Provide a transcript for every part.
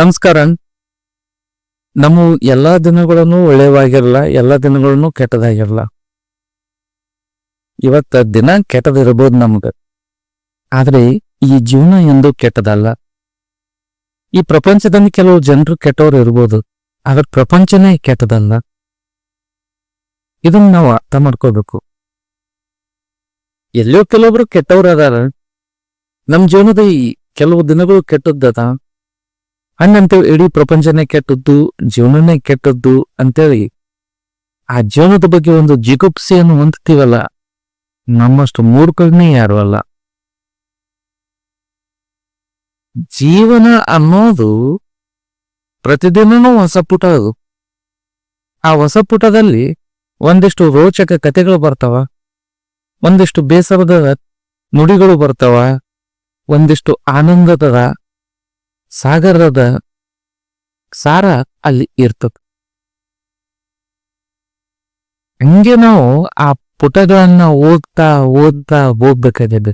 ನಮಸ್ಕಾರ. ನಮ್ಮ ಎಲ್ಲಾ ದಿನಗಳನ್ನು ಒಳ್ಳೆಯವಾಗಿರಲ್ಲ, ಎಲ್ಲಾ ದಿನಗಳನ್ನು ಕೆಟ್ಟದಾಗಿರಲ್ಲ. ಇವತ್ತ ದಿನ ಕೆಟ್ಟದಿರಬಹುದು ನಮ್ಗ. ಆದ್ರೆ ಈ ಜೀವನ ಎಂದು ಕೆಟ್ಟದಲ್ಲ. ಈ ಪ್ರಪಂಚದಲ್ಲಿ ಕೆಲವು ಜನರು ಕೆಟ್ಟವರು ಇರ್ಬೋದು, ಆದ್ರೆ ಪ್ರಪಂಚನೇ ಕೆಟ್ಟದಲ್ಲ. ಇದನ್ನ ನಾವು ಅರ್ಥ ಮಾಡ್ಕೋಬೇಕು. ಎಲ್ಲೋ ಕೆಲವೊಬ್ರು ಕೆಟ್ಟವ್ರು ಅದಾರ ನಮ್ ಜೀವನದ ಈ ಕೆಲವು ದಿನಗಳು ಕೆಟ್ಟದ್ದದ. ಹಂಗಂತೇಳಿ ಇಡೀ ಪ್ರಪಂಚನೇ ಕೆಟ್ಟದ್ದು, ಜೀವನನೇ ಕೆಟ್ಟದ್ದು ಅಂತೇಳಿ ಆ ಜೀವನದ ಬಗ್ಗೆ ಒಂದು ಜಿಗುಪ್ಸೆಯನ್ನು ಹೊಂದ್ತೀವಲ್ಲ, ನಮ್ಮಷ್ಟು ಮೂರ್ಖನೇ ಯಾರು ಅಲ್ಲ. ಜೀವನ ಅನ್ನೋದು ಪ್ರತಿದಿನನೂ ಹೊಸ ಪುಟ ಅದು. ಆ ಹೊಸ ಪುಟದಲ್ಲಿ ಒಂದಿಷ್ಟು ರೋಚಕ ಕಥೆಗಳು ಬರ್ತಾವ, ಒಂದಿಷ್ಟು ಬೇಸರದ ನುಡಿಗಳು ಬರ್ತಾವ, ಒಂದಿಷ್ಟು ಆನಂದದ ಸಾಗರದ ಸಾರ ಅಲ್ಲಿ ಇರ್ತದೆ. ಹಂಗೆ ನಾವು ಆ ಪುಟಗಳನ್ನ ಓದ್ತಾ ಓದ್ತಾ ಹೋಗ್ಬೇಕಾಗಿದೆ.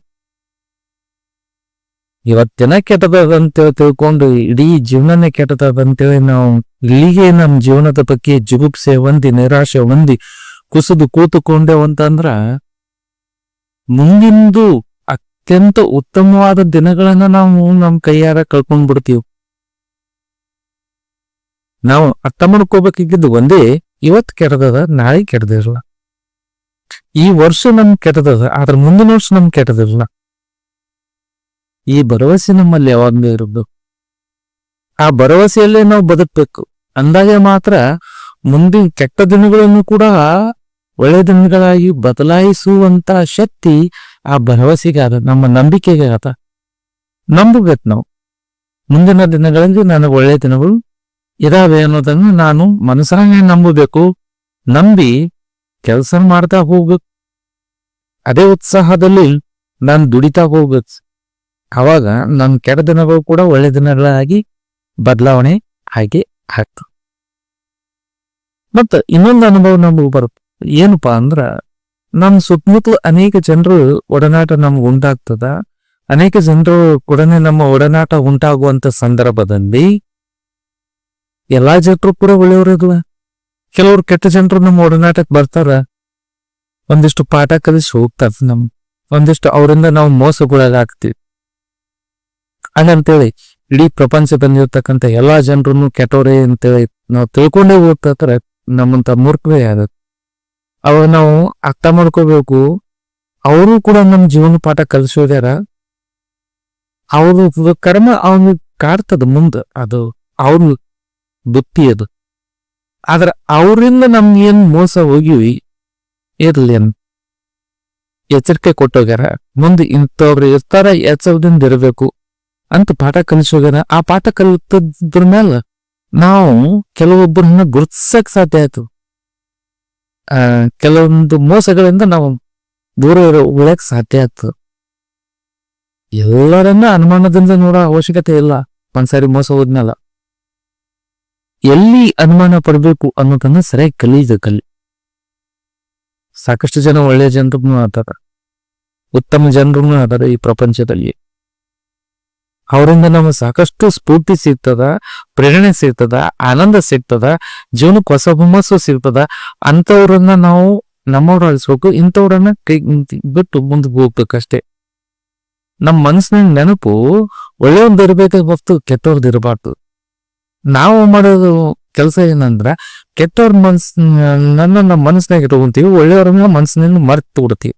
ಇವತ್ತಿನ ಕೆಟ್ಟದಂತೇಳಿ ತಿಳ್ಕೊಂಡು ಇಡೀ ಜೀವನನೇ ಕೆಟ್ಟದಂತೇಳಿ ನಾವು ಇಲ್ಲಿಗೆ ನಮ್ಮ ಜೀವನದ ಬಗ್ಗೆ ಜುಗುಪ್ಸೆ ಹೊಂದಿ, ನಿರಾಶೆ ಹೊಂದಿ, ಕುಸಿದು ಕೂತುಕೊಂಡೇವಂತಂದ್ರ ಮುಂದಿಂದು ಅತ್ಯಂತ ಉತ್ತಮವಾದ ದಿನಗಳನ್ನ ನಾವು ನಮ್ಮ ಕೈಯಾರ ಕಳ್ಕೊಂಡ್ ಬಿಡ್ತೀವಿ. ನಾವು ಅರ್ಥ ಮಾಡ್ಕೋಬೇಕಿದ್ದು ಒಂದೇ, ಇವತ್ ಕೆಟ್ಟದದ ನಾಳೆ ಕೆಟ್ಟದಿರಲ್ಲ. ಈ ವರ್ಷ ನಮ್ ಕೆಟ್ಟದದ, ಆದ್ರ ಮುಂದಿನ ವರ್ಷ ನಮ್ ಕೆಟ್ಟದಿರಲ್ಲ. ಈ ಭರವಸೆ ನಮ್ಮಲ್ಲಿ ಯಾವಾಗ್ಲೂ ಇರೋದು. ಆ ಭರವಸೆಯಲ್ಲೇ ನಾವು ಬದುಕ್ಬೇಕು. ಅಂದಾಗ ಮಾತ್ರ ಮುಂದಿನ ಕೆಟ್ಟ ದಿನಗಳನ್ನು ಕೂಡ ಒಳ್ಳೆ ದಿನಗಳಾಗಿ ಬದಲಾಯಿಸುವಂತ ಶಕ್ತಿ ಆ ಭರವಸೆಗಾದ ನಮ್ಮ ನಂಬಿಕೆಗೆ ಆತ ನಂಬಬೇಕು ನಾವು. ಮುಂದಿನ ದಿನಗಳಲ್ಲಿ ನನಗೆ ಒಳ್ಳೆ ದಿನಗಳು ಇದಾವೆ ಅನ್ನೋದನ್ನು ನಾನು ಮನಸ್ಸಾಗೆ ನಂಬಬೇಕು. ನಂಬಿ ಕೆಲಸ ಮಾಡ್ತಾ ಹೋಗ್ಬೇಕು ಅದೇ ಉತ್ಸಾಹದಲ್ಲಿ ನಾನು ದುಡಿತಾ ಹೋಗ್ಬೇಕು ಅವಾಗ ನನ್ನ ಕೆಟ್ಟ ದಿನಗಳು ಕೂಡ ಒಳ್ಳೆ ದಿನಗಳಾಗಿ ಬದಲಾವಣೆ ಹಾಗೆ ಆಗ್ತದೆ. ಮತ್ತ ಇನ್ನೊಂದು ಅನುಭವ ನಮಗೆ ಬರುತ್ತೆ. ಏನಪ್ಪಾ ಅಂದ್ರ, ನಮ್ ಸುತ್ತಮುತ್ತಲು ಅನೇಕ ಜನರು ಒಡನಾಟ ನಮ್ಗೆ ಉಂಟಾಗ್ತದ. ಅನೇಕ ಜನರು ಕೂಡ ನಮ್ಮ ಒಡನಾಟ ಉಂಟಾಗುವಂತ ಸಂದರ್ಭದಲ್ಲಿ ಎಲ್ಲಾ ಜನರು ಕೂಡ ಒಳ್ಳೆಯವರು ಕೆಲವರು ಕೆಟ್ಟ ಜನರು ನಮ್ಮ ಒಡನಾಟಕ್ಕೆ ಬರ್ತಾರ. ಒಂದಿಷ್ಟು ಪಾಠ ಕಲಿಸಿ ಹೋಗ್ತಾರ ನಮ್, ಒಂದಿಷ್ಟು ಅವರಿಂದ ನಾವು ಮೋಸಗೊಳಗಾಗ್ತೀವಿ ಹಂಗಂತೇಳಿ, ಇಡೀ ಪ್ರಪಂಚದಲ್ಲಿರ್ತಕ್ಕಂಥ ಎಲ್ಲಾ ಜನರನ್ನು ಕೆಟ್ಟವರೇ ಅಂತೇಳಿ ನಾವು ತಿಳ್ಕೊಂಡೇ ಹೋಗ್ತಾ ನಮ್ಮಂತ ಮೂರ್ಖವೇ ಆಗುತ್ತೆ ಅವಾಗ ನಾವು ಅರ್ಥ ಮಾಡ್ಕೋಬೇಕು, ಅವರು ಕೂಡ ನಮ್ಮ ಜೀವನ ಪಾಠ ಕಲಿಸೋದ್ಯಾರ? ಅವ್ರ ಕರ್ಮ ಅವನು ಕಾಡ್ತದ ಮುಂದೆ, ಅದು ಅವ್ರ ಬುತ್ತಿ ಅದು. ಆದ್ರ ಅವರಿಂದ ನಮ್ಗೇನು ಮೋಸ ಹೋಗಿವಿ, ಇರ್ಲಿ ಅಂತ ಎಚ್ಚರಿಕೆ ಕೊಟ್ಟೋಗ್ಯಾರ, ಮುಂದೆ ಇಂಥವ್ರು ಇರ್ತಾರ, ಎಚ್ಚರದಿಂದ ಇರಬೇಕು ಅಂತ ಪಾಠ ಕಲಿಸೋಗ್ಯಾರ. ಆ ಪಾಠ ಕಲಿತದ್ರ ಮೇಲೆ ನಾವು ಕೆಲವೊಬ್ಬರನ್ನ ಗುರುತಿಸಕ್ ಸಾಧ್ಯ ಆಯ್ತು. ಕೆಲವೊಂದು ಮೋಸಗಳಿಂದ ನಾವು ದೂರ ಉಳಿಯಕ್ ಸಾಧ್ಯ ಆಯ್ತು ಎಲ್ಲರನ್ನ ಅನುಮಾನದಿಂದ ನೋಡೋ ಅವಶ್ಯಕತೆ ಇಲ್ಲ. ಒಂದ್ಸಾರಿ ಮೋಸ ಹೋದ್ಮೇಲೆ. ಎಲ್ಲಿ ಅನುಮಾನ ಪಡಬೇಕು ಅನ್ನೋದನ್ನ ಸರಿಯಾಗಿ ಕಲೀದು ಕಲಿ. ಸಾಕಷ್ಟು ಜನ ಒಳ್ಳೆಯ ಜನರು ಆತಾರ ಉತ್ತಮ ಜನರು ಅದಾರ ಈ ಪ್ರಪಂಚದಲ್ಲಿ. ಅವರಿಂದ ನಮಗೆ ಸಾಕಷ್ಟು ಸ್ಫೂರ್ತಿ ಸಿಗ್ತದ, ಪ್ರೇರಣೆ ಸಿಗ್ತದ, ಆನಂದ ಸಿಗ್ತದ, ಜೀವನಕ್ಕೆ ಹೊಸ ಹುಮ್ಮಸ್ಸು ಸಿಗ್ತದ. ಅಂಥವ್ರನ್ನ ನಾವು ನಮ್ಮವ್ರ ಅಳಿಸ್ಬೇಕು, ಇಂಥವ್ರನ್ನ ಕೈ ಬಿಟ್ಟು ಮುಂದೆ ಹೋಗ್ಬೇಕಷ್ಟೇ ನಮ್ಮ ಮನಸ್ಸಿನ ನೆನಪು ಒಳ್ಳೆಯವ್ರದ್ದು ಇರಬೇಕು ಹೊತ್ತು ಕೆಟ್ಟವ್ರದ್ದು ಇರಬಾರ್ದು. ನಾವು ಮಾಡೋದು ಕೆಲಸ ಏನಂದ್ರೆ, ಕೆಟ್ಟವ್ರ ಮನ್ಸ್ ನನ್ನ ನಮ್ಮ ಮನಸ್ಸಿನಾಗ ಇಟ್ಕೊಂತೀವಿ, ಒಳ್ಳೆಯವ್ರನ್ನ ಮನಸ್ಸಿನಿಂದ ಮರೆತು ಬಿಡ್ತೀವಿ.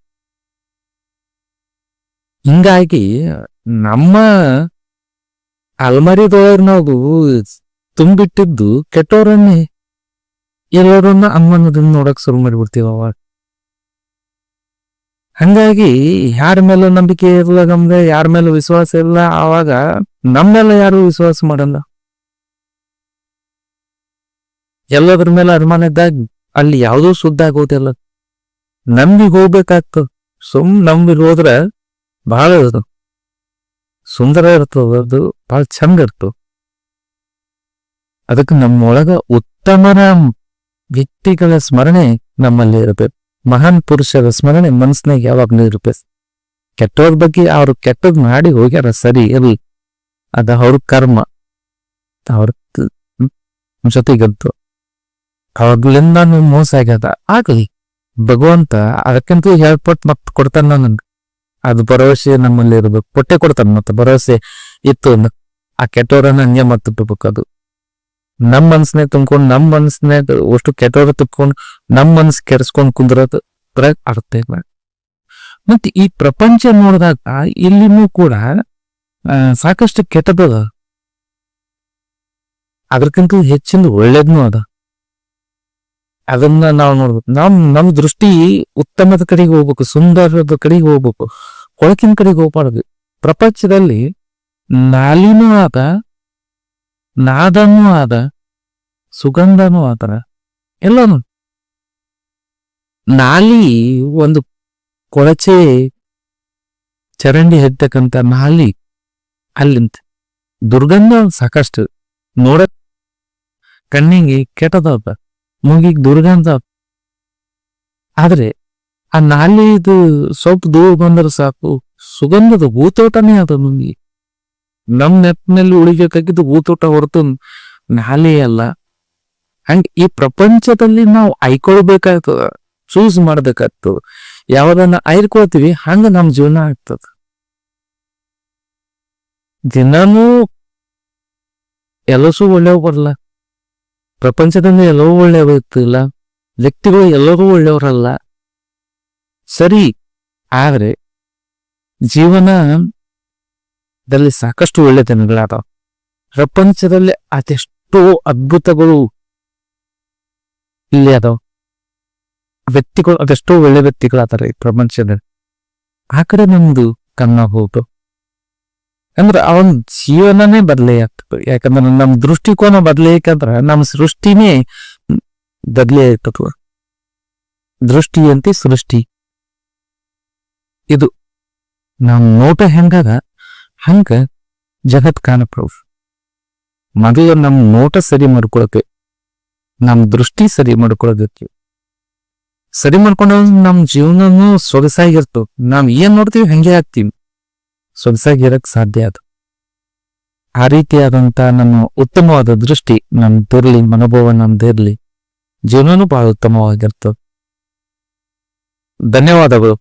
ಹಿಂಗಾಗಿ ನಮ್ಮ ಅಲ್ಮರಿದೊಳಗೆ ನಾವು ತುಂಬಿಟ್ಟಿದ್ದು ಕೆಟ್ಟವರನ್ನೇ ಎಲ್ಲರನ್ನ ಅನುಮಾನದಿಂದ ನೋಡಕ್ ಶುರು ಮಾಡಿಬಿಡ್ತೀವ ಅವಾಗ. ಹಂಗಾಗಿ ಯಾರ ಮೇಲೆ ನಂಬಿಕೆ ಇರಲ್ಲ ನಮ್ಗೆ, ಯಾರ ಮೇಲೆ ವಿಶ್ವಾಸ ಇಲ್ಲ ಆವಾಗ ನಮ್ಮೆಲ್ಲ ಯಾರು ವಿಶ್ವಾಸ ಮಾಡಲ್ಲ. ಎಲ್ಲದ್ರ ಮೇಲೆ ಅನುಮಾನ ಇದ್ದಾಗ ಅಲ್ಲಿ ಯಾವುದೂ ಶುದ್ಧ ಆಗೋದಿಲ್ಲ. ನಂಬಿ ಹೋಗ್ಬೇಕಾಗ್ತದ. ಸುಮ್ ನಂಬಿ ಹೋದ್ರೆ ಬಹಳ ಸುಂದರ ಇರ್ತದ ಅದು. ಬಹಳ ಚಂದ ಇರ್ತು. ಅದಕ್ಕೆ ನಮ್ಮೊಳಗ ಉತ್ತಮರ ವ್ಯಕ್ತಿಗಳ ಸ್ಮರಣೆ ನಮ್ಮಲ್ಲಿ ಇರಬೇಕು. ಮಹಾನ್ ಪುರುಷರ ಸ್ಮರಣೆ ಮನಸ್ಸಿನಾಗ ಯಾವಾಗ್ಲೂ ಇರಬೇಕು ಕೆಟ್ಟವ್ರ ಬಗ್ಗೆ ಅವ್ರು ಕೆಟ್ಟದ್ ಮಾಡಿ ಹೋಗ್ಯಾರ ಸರಿ, ಇರ್ಲಿ. ಅದ ಅವ್ರ ಕರ್ಮ. ಅವ್ರ ಜೊತೆಗದ್ದು ಅವಾಗ್ಲಿಂದ ನೀವು ಮೋಸ ಆಗ್ಯದ. ಆಗಲಿ, ಭಗವಂತ ಅದಕ್ಕಿಂತ ಹೇಳ್ಪಟ್ಟು ಮತ್ ಕೊಡ್ತಾನ ನನ್ಗೆ. ಅದು ಭರವಸೆ ನಮ್ಮಲ್ಲಿ ಇರ್ಬೇಕು. ಕೊಟ್ಟೆ ಕೊಡ್ತಾನ ಮತ್ತೆ ಭರವಸೆ ಇತ್ತು ಆ ಕೆಟ್ಟವರನ್ನ ಹಂಗೆ ಬಿಡ್ಬೇಕು ಅದು. ನಮ್ ಮನ್ಸನ್ನೇ ತುಂಬ್ಕೊಂಡು, ನಮ್ ಮನ್ಸನ್ನೇ ಅಷ್ಟು ಕೆಟ್ಟವ್ರ ತುಂಬ್ಕೊಂಡು ನಮ್ ಮನ್ಸ್ ಕೆರೆಸ್ಕೊಂಡ್ ಕುಂದ್ರದ್ ಅರ್ಥ ಇಲ್ಲ. ಮತ್ತೆ ಈ ಪ್ರಪಂಚ ನೋಡಿದಾಗ ಇಲ್ಲಿನೂ ಕೂಡ ಸಾಕಷ್ಟು ಕೆಟ್ಟದದ ಅದಕ್ಕಿಂತ ಹೆಚ್ಚಿಂದ ಒಳ್ಳೇದ್ನು ಅದ. ಅದನ್ನ ನಾವು ನೋಡ್ಬೇಕು. ನಮ್ ನಮ್ ದೃಷ್ಟಿ ಉತ್ತಮದ ಕಡೆಗೆ ಹೋಗ್ಬೇಕು ಸುಂದರದ ಕಡೆಗೆ ಹೋಗ್ಬೇಕು, ಕೊಳಕಿನ ಕಡೆಗೆ ಹೋಗ್ಬಾರ್ದು. ಪ್ರಪಂಚದಲ್ಲಿ ನಾಲಿನೂ ಆದ, ನಾದನೂ ಆದ, ಸುಗಂಧನೂ ಆದ ಎಲ್ಲಾನು ನಾಲಿ ಒಂದು ಕೊಳಚೆ ಚರಂಡಿ ಹತ್ತಕ್ಕಂತ ನಾಲಿ ಅಲ್ಲಿಂತ ದುರ್ಗಂಧ ಸಾಕಷ್ಟು. ನೋಡ, ಕಣ್ಣಿಗೆ ಕೆಟ್ಟದಪ್ಪ ಮೂಗಿಗೆ ದುರ್ಗಂಧ ಆದ್ರೆ ಆ ನಾಲಿದು ಸ್ವಲ್ಪ ದೂರ ಬಂದ್ರೆ ಸಾಕು, ಸುಗಂಧದ ಭೂತೋಟನೇ ಅದ ನಮ್ಗೆ ನಮ್ ನೆಪ್ನಲ್ಲಿ ಉಳಿಬೇಕಾಗಿದ್ದು ಊತೋಟ ಹೊರತು ನಾಲೇ ಅಲ್ಲ. ಹಂಗ ಈ ಪ್ರಪಂಚದಲ್ಲಿ ನಾವು ಆಯ್ಕೊಳ್ಬೇಕಾಗ್ತದ ಚೂಸ್ ಮಾಡ್ಬೇಕಾಗ್ತದ. ಯಾವ್ದನ್ನ ಆಯ್ಕೊಳ್ತೀವಿ, ಹಂಗ ನಮ್ ಜೀವನ ಆಗ್ತದ. ದಿನಾನೂ ಎಲ್ಲಸೂ ಒಳ್ಳೆಯವ್ ಬರಲ್ಲ. ಪ್ರಪಂಚದಲ್ಲಿ ಎಲ್ಲವೂ ಒಳ್ಳೆಯವ ಇರ್ತಿಲ್ಲ. ವ್ಯಕ್ತಿಗಳು ಎಲ್ಲರೂ ಒಳ್ಳೆಯವರಲ್ಲ ಸರಿ, ಆದ್ರೆ ಜೀವನದಲ್ಲಿ ಸಾಕಷ್ಟು ಒಳ್ಳೆತನಗಳಾದವು. ಪ್ರಪಂಚದಲ್ಲಿ ಅದೆಷ್ಟೋ ಅದ್ಭುತಗಳು ಇಲ್ಲಿ ಅದಾವ ವ್ಯಕ್ತಿಗಳು ಅದೆಷ್ಟೋ ಒಳ್ಳೆ ವ್ಯಕ್ತಿಗಳಾದಾರೆ ಈ ಪ್ರಪಂಚದಲ್ಲಿ. ಆ ಕಡೆ ನಮ್ದು ಕನ್ನ ಹೋಗ್ತು. ಅಂದ್ರೆ ಅವನ್ ಜೀವನನೇ ಬದಲೇ ಆಗ್ತದೆ. ಯಾಕಂದ್ರೆ ನಮ್ ದೃಷ್ಟಿಕೋನ ಬದಲೇಕಂದ್ರ ನಮ್ಮ ಸೃಷ್ಟಿನೇ ಬದಲೇ ದೃಷ್ಟಿ ದೃಷ್ಟಿಯಂತೆ ಸೃಷ್ಟಿ. ಇದು ನಮ್ಮ ನೋಟ ಹೆಂಗದ? ಹಂಗ ಜಗತ್ ಕಾಣಪ್ರಭು ಮೊದಲು ನಮ್ ನೋಟ ಸರಿ ಮಾಡ್ಕೊಳಕ್ಕೆ, ನಮ್ ದೃಷ್ಟಿ ಸರಿ ಮಾಡ್ಕೊಳಬೇಕು ಸರಿ ಮಾಡ್ಕೊಂಡ ನಮ್ ಜೀವನನು ಸೊಗಸಾಗಿರ್ತು. ನಾವ್ ಏನ್ ನೋಡ್ತೀವಿ ಹಂಗೆ ಆಗ್ತೀವಿ. ಸೊಗಸಾಗಿರಕ್ ಸಾಧ್ಯ ಅದು. ಆ ರೀತಿಯಾದಂತ ನಮ್ಮ ಉತ್ತಮವಾದ ದೃಷ್ಟಿ ನಮ್ದಿರ್ಲಿ ಮನೋಭಾವ ನಮ್ದಿರ್ಲಿ ಜೀವನನು ಬಹಳ ಉತ್ತಮವಾಗಿರ್ತದೆ ಧನ್ಯವಾದಗಳು.